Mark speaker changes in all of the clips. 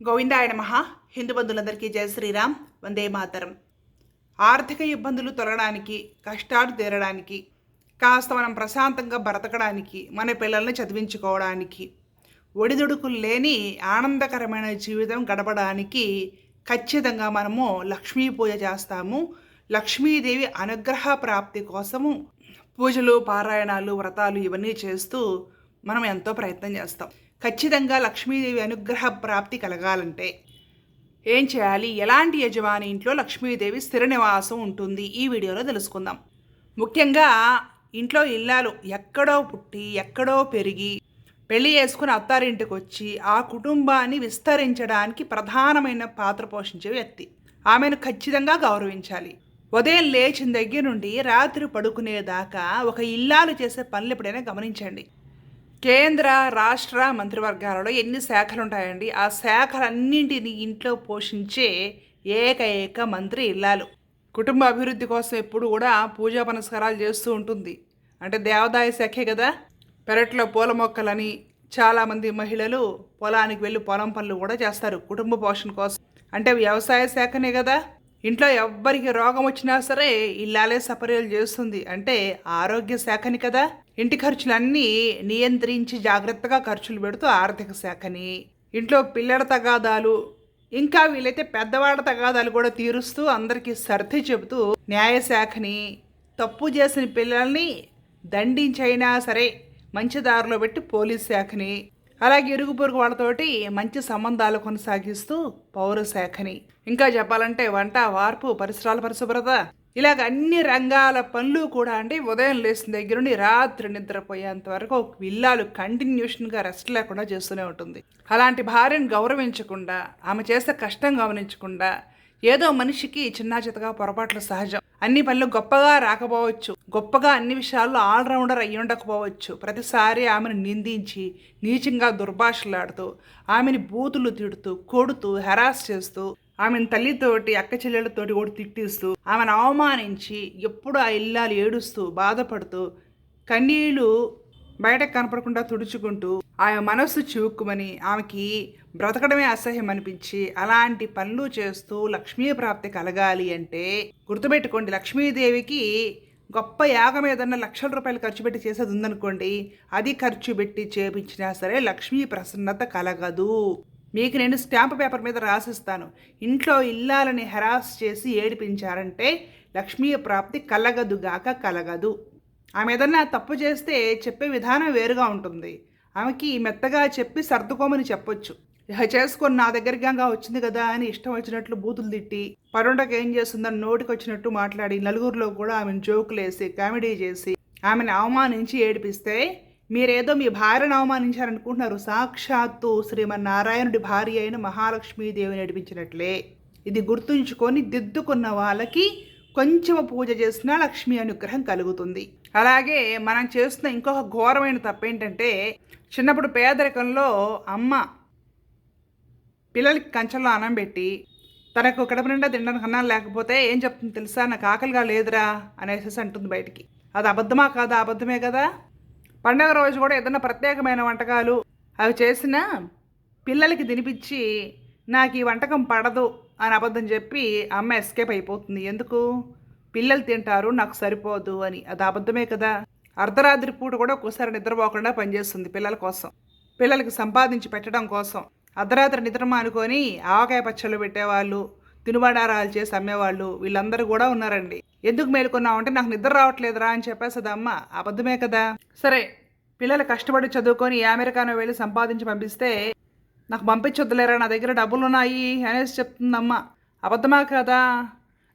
Speaker 1: గోవిందాయ నమ. హిందూ బంధువులందరికీ జయ శ్రీరామ్. వందే మాతరం. ఆర్థిక ఇబ్బందులు తొలగడానికి కష్టాలు తీరడానికి కాస్త మనం ప్రశాంతంగా బ్రతకడానికి మన పిల్లల్ని చదివించుకోవడానికి ఒడిదుడుకులు లేని ఆనందకరమైన జీవితం గడపడానికి ఖచ్చితంగా మనము లక్ష్మీ పూజ చేస్తాము. లక్ష్మీదేవి అనుగ్రహ ప్రాప్తి కోసము పూజలు పారాయణాలు వ్రతాలు ఇవన్నీ చేస్తూ మనం ఎంతో ప్రయత్నం చేస్తాం. ఖచ్చితంగా లక్ష్మీదేవి అనుగ్రహ ప్రాప్తి కలగాలంటే ఏం చేయాలి? ఎలాంటి యజమాని ఇంట్లో లక్ష్మీదేవి స్థిర నివాసం ఉంటుంది? ఈ వీడియోలో తెలుసుకుందాం. ముఖ్యంగా ఇంట్లో ఇల్లాలు ఎక్కడో పుట్టి ఎక్కడో పెరిగి పెళ్ళి చేసుకుని అత్తారింటికి వచ్చి ఆ కుటుంబాన్ని విస్తరించడానికి ప్రధానమైన పాత్ర పోషించే వ్యక్తి. ఆమెను ఖచ్చితంగా గౌరవించాలి. ఉదయం లేచిన దగ్గర నుండి రాత్రి పడుకునేదాకా ఒక ఇల్లాలు చేసే పనులు ఎప్పుడైనా గమనించండి. కేంద్ర రాష్ట్ర మంత్రివర్గాలలో ఎన్ని శాఖలు ఉంటాయండి ఆ శాఖలన్నింటినీ ఇంట్లో పోషించే ఏకైక మంత్రి ఇల్లాలు. కుటుంబ అభివృద్ధి కోసం ఎప్పుడు కూడా పూజా పునస్కారాలు చేస్తూ ఉంటుంది. అంటే దేవాదాయ శాఖే కదా. పెరట్లో పూల మొక్కలని చాలామంది మహిళలు పొలానికి వెళ్ళి పొలం పనులు కూడా చేస్తారు. కుటుంబ పోషణ కోసం. అంటే వ్యవసాయ శాఖనే కదా. ఇంట్లో ఎవ్వరికి రోగం వచ్చినా సరే ఇల్లాలే సపర్యలు చేస్తుంది. అంటే ఆరోగ్య శాఖని కదా. ఇంటి ఖర్చులన్నీ నియంత్రించి జాగ్రత్తగా ఖర్చులు పెడుతూ ఆర్థిక శాఖని ఇంట్లో పిల్లల తగాదాలు ఇంకా వీలైతే పెద్దవాళ్ళ తగాదాలు కూడా తీరుస్తూ అందరికీ సర్ది చెబుతూ న్యాయశాఖని తప్పు చేసిన పిల్లల్ని దండించైనా సరే మంచి దారిలో పెట్టి పోలీస్ శాఖని అలాగే ఇరుగు పొరుగు వాళ్ళతోటి మంచి సంబంధాలు కొనసాగిస్తూ పౌర శాఖని. ఇంకా చెప్పాలంటే వంట వార్పు పరిసరాల పరిశుభ్రత ఇలాగ అన్ని రంగాల పనులు కూడా అంటే ఉదయం లేచిన దగ్గర నుండి రాత్రి నిద్రపోయేంత వరకు ఒక విల్లాలు కంటిన్యూషన్గా రెస్ట్ లేకుండా చేస్తూనే ఉంటుంది. అలాంటి భార్యను గౌరవించకుండా ఆమె చేసే కష్టం గమనించకుండా ఏదో మనిషికి చిన్న చితగా పొరపాట్లు సహజం. అన్ని పనులు గొప్పగా రాకపోవచ్చు. గొప్పగా అన్ని విషయాల్లో ఆల్రౌండర్ అయ్యి ఉండకపోవచ్చు. ప్రతిసారి ఆమెను నిందించి నీచంగా దుర్భాషలాడుతూ ఆమెని బూతులు తిడుతూ కొడుతూ హెరాస్ చేస్తూ ఆమెను తల్లితోటి అక్క చెల్లెళ్ళతోటి కూడా తిట్టిస్తూ ఆమెను అవమానించి ఎప్పుడు ఆ ఇల్లాలు ఏడుస్తూ బాధపడుతూ కన్నీళ్ళు బయటకు కనపడకుండా తుడుచుకుంటూ ఆమె మనస్సు చివుక్కుమని ఆమెకి బ్రతకడమే అసహ్యం అనిపించి అలాంటి పనులు చేస్తూ లక్ష్మీ ప్రాప్తి కలగాలి అంటే గుర్తుపెట్టుకోండి లక్ష్మీదేవికి గొప్ప యాగం ఏదన్నా లక్షల రూపాయలు ఖర్చు పెట్టి చేసేది ఉందనుకోండి అది ఖర్చు పెట్టి చేపించినా సరే లక్ష్మీ ప్రసన్నత కలగదు. మీకు నేను స్టాంప్ పేపర్ మీద రాసిస్తాను. ఇంట్లో ఇల్లాలని హెరాస్ చేసి ఏడిపించారంటే లక్ష్మీ ప్రాప్తి కలగదుగాక కలగదు. ఆమె ఏదన్నా తప్పు చేస్తే చెప్పే విధానం వేరుగా ఉంటుంది. ఆమెకి మెత్తగా చెప్పి సర్దుకోమని చెప్పొచ్చు. ఇహ చేసుకొని నా దగ్గరగా వచ్చింది కదా అని ఇష్టం వచ్చినట్లు బూతులు తిట్టి పరుండకు ఏం చేస్తుందని నోటికి వచ్చినట్టు మాట్లాడి నలుగురిలో కూడా ఆమెను జోకులేసి కామెడీ చేసి ఆమెను అవమానించి ఏడిపిస్తే మీరేదో మీ భార్యను అవమానించారనుకుంటున్నారు. సాక్షాత్తు శ్రీమన్నారాయణుడి భార్య అయిన మహాలక్ష్మీదేవిని నడిపించినట్లే. ఇది గుర్తుంచుకొని దిద్దుకున్న వాళ్ళకి కొంచెం పూజ చేసినా లక్ష్మీ అనుగ్రహం కలుగుతుంది. అలాగే మనం చేస్తున్న ఇంకొక ఘోరమైన తప్పేంటంటే చిన్నప్పుడు పేదరికంలో అమ్మ పిల్లలకి కంచంలో అన్నం పెట్టి తనకు కడప నిండా తినడానికి అన్నం లేకపోతే ఏం చెప్తుంది తెలుసా? నాకు ఆకలిగా లేదురా అనేసి అంటుంది బయటికి. అది అబద్ధమా కాదా? అబద్ధమే కదా? పండగ రోజు కూడా ఏదైనా ప్రత్యేకమైన వంటకాలు అవి చేసిన పిల్లలకి తినిపించి నాకు ఈ వంటకం పడదు అని అబద్ధం చెప్పి అమ్మ ఎస్కేప్ అయిపోతుంది. ఎందుకు? పిల్లలు తింటారు నాకు సరిపోదు అని. అది అబద్ధమే కదా? అర్ధరాత్రి పూట కూడా ఒక్కోసారి నిద్రపోకుండా పనిచేస్తుంది పిల్లల కోసం. పిల్లలకి సంపాదించి పెట్టడం కోసం. అర్ధరాత్రి నిద్ర మానుకొని ఆవకాయ పచ్చళ్ళు పెట్టేవాళ్ళు తినుబడారాలు చేసి అమ్మేవాళ్ళు వీళ్ళందరూ కూడా ఉన్నారండి. ఎందుకు మేలుకున్నామంటే నాకు నిద్ర రావట్లేదురా అని చెప్పేసి అమ్మ. అబద్ధమే కదా? సరే పిల్లలు కష్టపడి చదువుకొని అమెరికానో వెళ్ళి సంపాదించి పంపిస్తే నాకు పంపించొద్దులేరా? నా దగ్గర డబ్బులు ఉన్నాయి అనేసి చెప్తుందమ్మ. అబద్ధమా కదా?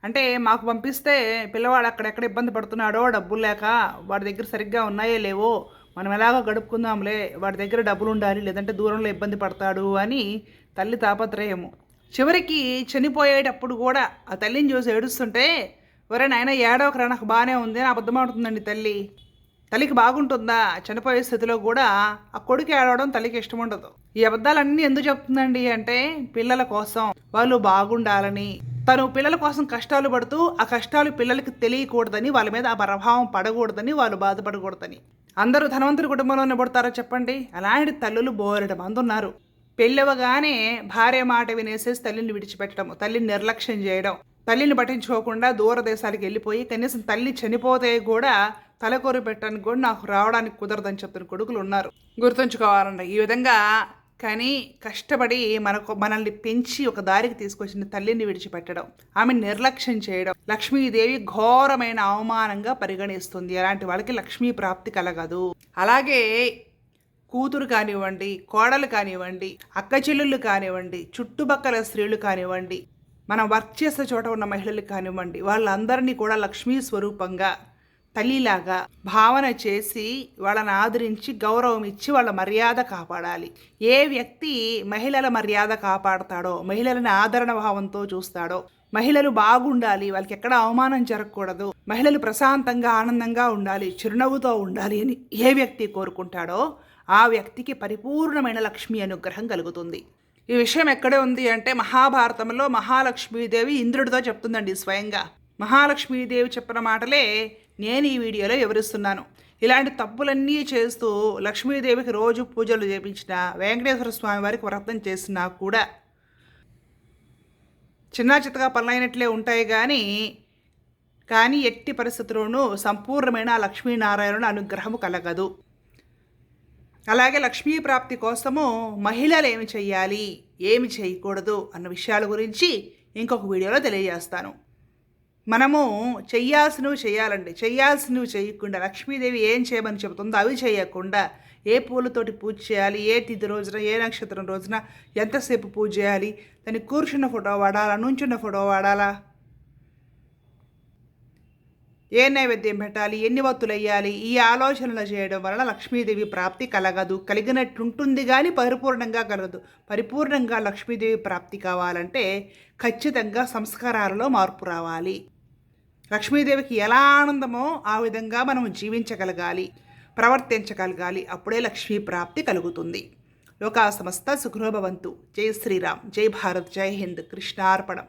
Speaker 1: అంటే మాకు పంపిస్తే పిల్లవాడు అక్కడెక్కడ ఇబ్బంది పడుతున్నాడో డబ్బులు లేక వాడి దగ్గర సరిగ్గా ఉన్నాయో లేవో మనం ఎలాగో గడుపుకుందాంలే వాడి దగ్గర డబ్బులు ఉండాలి లేదంటే దూరంలో ఇబ్బంది పడతాడు అని తల్లి తాపత్రయము. చివరికి చనిపోయేటప్పుడు కూడా ఆ తల్లిని చూసి ఏడుస్తుంటే ఒరే నాయన ఏడవకరా నాకు బాగానే ఉంది అని అబద్ధమవుతుందండి తల్లి. తల్లికి బాగుంటుందా? చనిపోయే స్థితిలో కూడా ఆ కొడుకు ఏడవడం తల్లికి ఇష్టం ఉండదు. ఈ అబద్ధాలన్నీ ఎందుకు చెప్తుందండి అంటే పిల్లల కోసం. వాళ్ళు బాగుండాలని తను పిల్లల కోసం కష్టాలు పడుతూ ఆ కష్టాలు పిల్లలకి తెలియకూడదని వాళ్ళ మీద ఆ ప్రభావం పడకూడదని వాళ్ళు బాధపడకూడదని. అందరూ ధనవంతుడి కుటుంబంలోనే పడతారో చెప్పండి. అలాంటి తల్లులు బోరెడు మంది ఉన్నారు. పెళ్ళవగానే భార్య మాట వినేసేసి తల్లిని విడిచిపెట్టడం తల్లిని నిర్లక్ష్యం చేయడం తల్లిని పట్టించుకోకుండా దూరదేశాలకు వెళ్ళిపోయి కనీసం తల్లి చనిపోతే కూడా తలకొరు పెట్టడానికి కూడా నాకు రావడానికి కుదరదని చెప్తున్న కొడుకులు ఉన్నారు. గుర్తుంచుకోవాలండి ఈ విధంగా కానీ కష్టపడి మనకు మనల్ని పెంచి ఒక దారికి తీసుకొచ్చిన తల్లిని విడిచిపెట్టడం ఆమె నిర్లక్ష్యం చేయడం లక్ష్మీదేవి ఘోరమైన అవమానంగా పరిగణిస్తుంది. అలాంటి వాళ్ళకి లక్ష్మీ ప్రాప్తి కలగదు. అలాగే కూతురు కానివ్వండి కోడలు కానివ్వండి అక్క చెల్లెళ్ళు కానివ్వండి చుట్టుపక్కల స్త్రీలు కానివ్వండి మనం వర్క్ చేసే చోట ఉన్న మహిళలు కానివ్వండి వాళ్ళందరినీ కూడా లక్ష్మీ స్వరూపంగా తల్లిలాగా భావన చేసి వాళ్ళని ఆదరించి గౌరవం ఇచ్చి వాళ్ళ మర్యాద కాపాడాలి. ఏ వ్యక్తి మహిళల మర్యాద కాపాడతాడో మహిళలను ఆదరణ భావంతో చూస్తాడో మహిళలు బాగుండాలి వాళ్ళకి ఎక్కడ అవమానం జరగకూడదు మహిళలు ప్రశాంతంగా ఆనందంగా ఉండాలి చిరునవ్వుతో ఉండాలి అని ఏ వ్యక్తి కోరుకుంటాడో ఆ వ్యక్తికి పరిపూర్ణమైన లక్ష్మి అనుగ్రహం కలుగుతుంది. ఈ విషయం ఎక్కడే ఉంది అంటే మహాభారతంలో మహాలక్ష్మీదేవి ఇంద్రుడితో చెప్తుందండి స్వయంగా. మహాలక్ష్మీదేవి చెప్పిన మాటలే నేను ఈ వీడియోలో వివరిస్తున్నాను. ఇలాంటి తప్పులన్నీ చేస్తూ లక్ష్మీదేవికి రోజు పూజలు చేపించిన వెంకటేశ్వర స్వామి వారికి వ్రతం చేసినా కూడా చిన్న చిత్తగా పనులైనట్లే ఉంటాయి కానీ కానీ ఎట్టి పరిస్థితుల్లోనూ సంపూర్ణమైన లక్ష్మీనారాయణ అనుగ్రహము కలగదు. అలాగే లక్ష్మీ ప్రాప్తి కోసము మహిళలు ఏమి చేయాలి ఏమి చేయకూడదు అన్న విషయాల గురించి ఇంకొక వీడియోలో తెలియజేస్తాను. మనము చెయ్యాల్సినవి చేయాలండి చెయ్యాల్సినవి చేయకుండా లక్ష్మీదేవి ఏం చేయమని చెబుతుందో అవి చేయకుండా ఏ పూలతోటి పూజ చేయాలి ఏ తిథి రోజున ఏ నక్షత్రం రోజున ఎంతసేపు పూజ చేయాలి దాన్ని కూర్చున్న ఫోటో వాడాలా నుంచున్న ఫోటో వాడాలా? ఏ నైవేద్యం పెట్టాలి ఎన్ని వత్తులు వేయాలి ఈ ఆలోచనలు చేయడం వలన లక్ష్మీదేవి ప్రాప్తి కలగదు. కలిగినట్టుంటుంది కానీ పరిపూర్ణంగా కలగదు. పరిపూర్ణంగా లక్ష్మీదేవి ప్రాప్తి కావాలంటే ఖచ్చితంగా సంస్కారాలలో మార్పు రావాలి. లక్ష్మీదేవికి ఎలా ఆనందమో ఆ విధంగా మనం జీవించగలగాలి ప్రవర్తించగలగాలి. అప్పుడే లక్ష్మీ ప్రాప్తి కలుగుతుంది. లోకా సమస్త సుఖనోభవంతు జై శ్రీరామ్. జై భారత్. జై హింద్. కృష్ణార్పణం.